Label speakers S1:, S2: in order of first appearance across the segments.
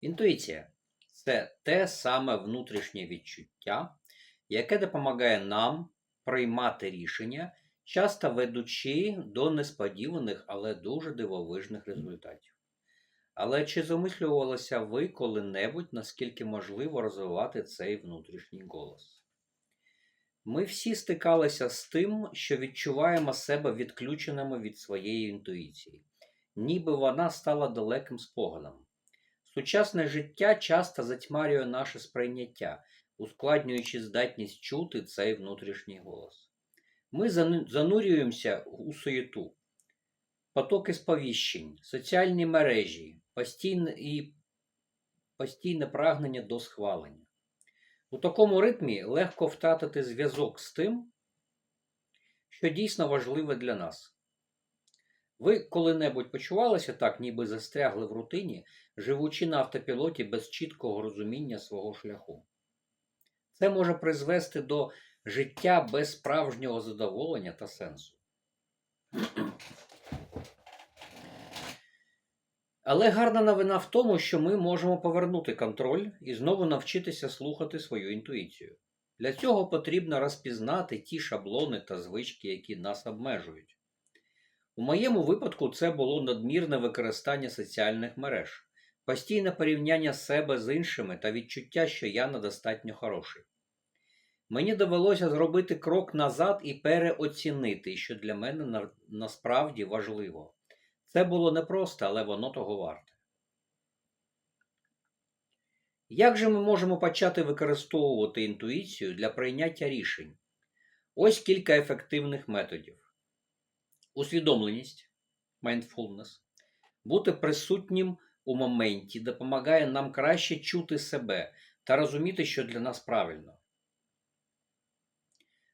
S1: Інтуїція це те саме внутрішнє відчуття, яке допомагає нам приймати рішення, часто ведучи до несподіваних, але дуже дивовижних результатів. Але чи замислювалися ви коли-небудь, наскільки можливо розвивати цей внутрішній голос? Ми всі стикалися з тим, що відчуваємо себе відключеними від своєї інтуїції, ніби вона стала далеким спогадом. Сучасне життя часто затьмарює наше сприйняття, ускладнюючи здатність чути цей внутрішній голос. Ми занурюємося у суєту, потоки сповіщень, соціальні мережі, постійне і постійне прагнення до схвалення. У такому ритмі легко втратити зв'язок з тим, що дійсно важливе для нас. Ви коли-небудь почувалися так, ніби застрягли в рутині, живучи на автопілоті без чіткого розуміння свого шляху. Це може призвести до життя без справжнього задоволення та сенсу. Але гарна новина в тому, що ми можемо повернути контроль і знову навчитися слухати свою інтуїцію. Для цього потрібно розпізнати ті шаблони та звички, які нас обмежують. У моєму випадку це було надмірне використання соціальних мереж, постійне порівняння себе з іншими та відчуття, що я недостатньо хороший. Мені довелося зробити крок назад і переоцінити, що для мене на- насправді важливо. Це було непросто, але воно того варте. Як же ми можемо почати використовувати інтуїцію для прийняття рішень? Ось кілька ефективних методів. Усвідомленість, mindfulness, бути присутнім у моменті допомагає нам краще чути себе та розуміти, що для нас правильно.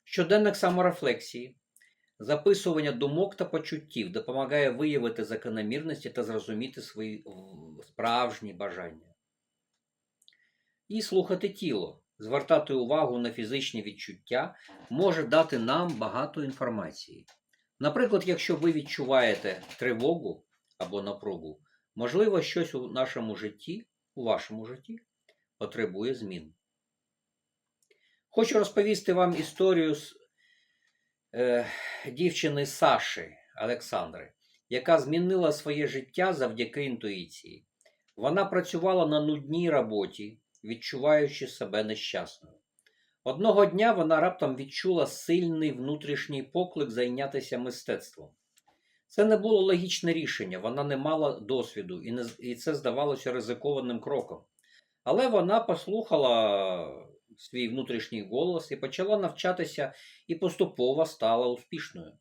S1: Щоденник саморефлексії, записування думок та почуттів допомагає виявити закономірності та зрозуміти свої справжні бажання. І слухати тіло, звертати увагу на фізичні відчуття може дати нам багато інформації. Наприклад, якщо ви відчуваєте тривогу або напругу, можливо, щось у нашому житті, у вашому житті потребує змін. Хочу розповісти вам історію з е, дівчини Саші Олександри, яка змінила своє життя завдяки інтуїції. Вона працювала на нудній роботі, відчуваючи себе нещасною. Одного дня вона раптом відчула сильний внутрішній поклик зайнятися мистецтвом. Це не було логічне рішення, вона не мала досвіду, і, не, і це здавалося ризикованим кроком. Але вона послухала свій внутрішній голос і почала навчатися і поступово стала успішною.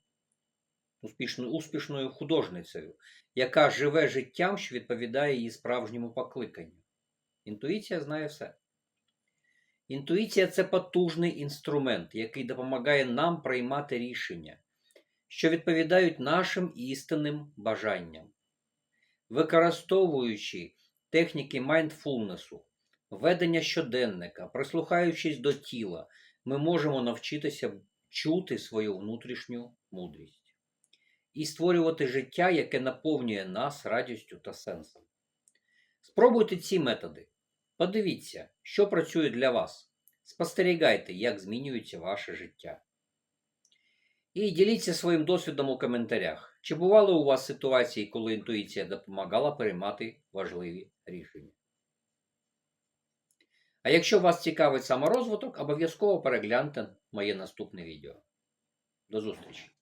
S1: Успішною, успішною художницею, яка живе життям, що відповідає її справжньому покликанню. Інтуїція знає все. Інтуїція це потужний інструмент, який допомагає нам приймати рішення, що відповідають нашим істинним бажанням. Використовуючи техніки майндфулнесу, ведення щоденника, прислухаючись до тіла, ми можемо навчитися чути свою внутрішню мудрість і створювати життя, яке наповнює нас радістю та сенсом. Спробуйте ці методи. Подивіться, що працює для вас. Спостерігайте, як змінюється ваше життя. І діліться своїм досвідом у коментарях. Чи бували у вас ситуації, коли інтуїція допомагала приймати важливі рішення? А якщо вас цікавить саморозвиток, обов'язково перегляньте моє наступне відео. До зустрічі!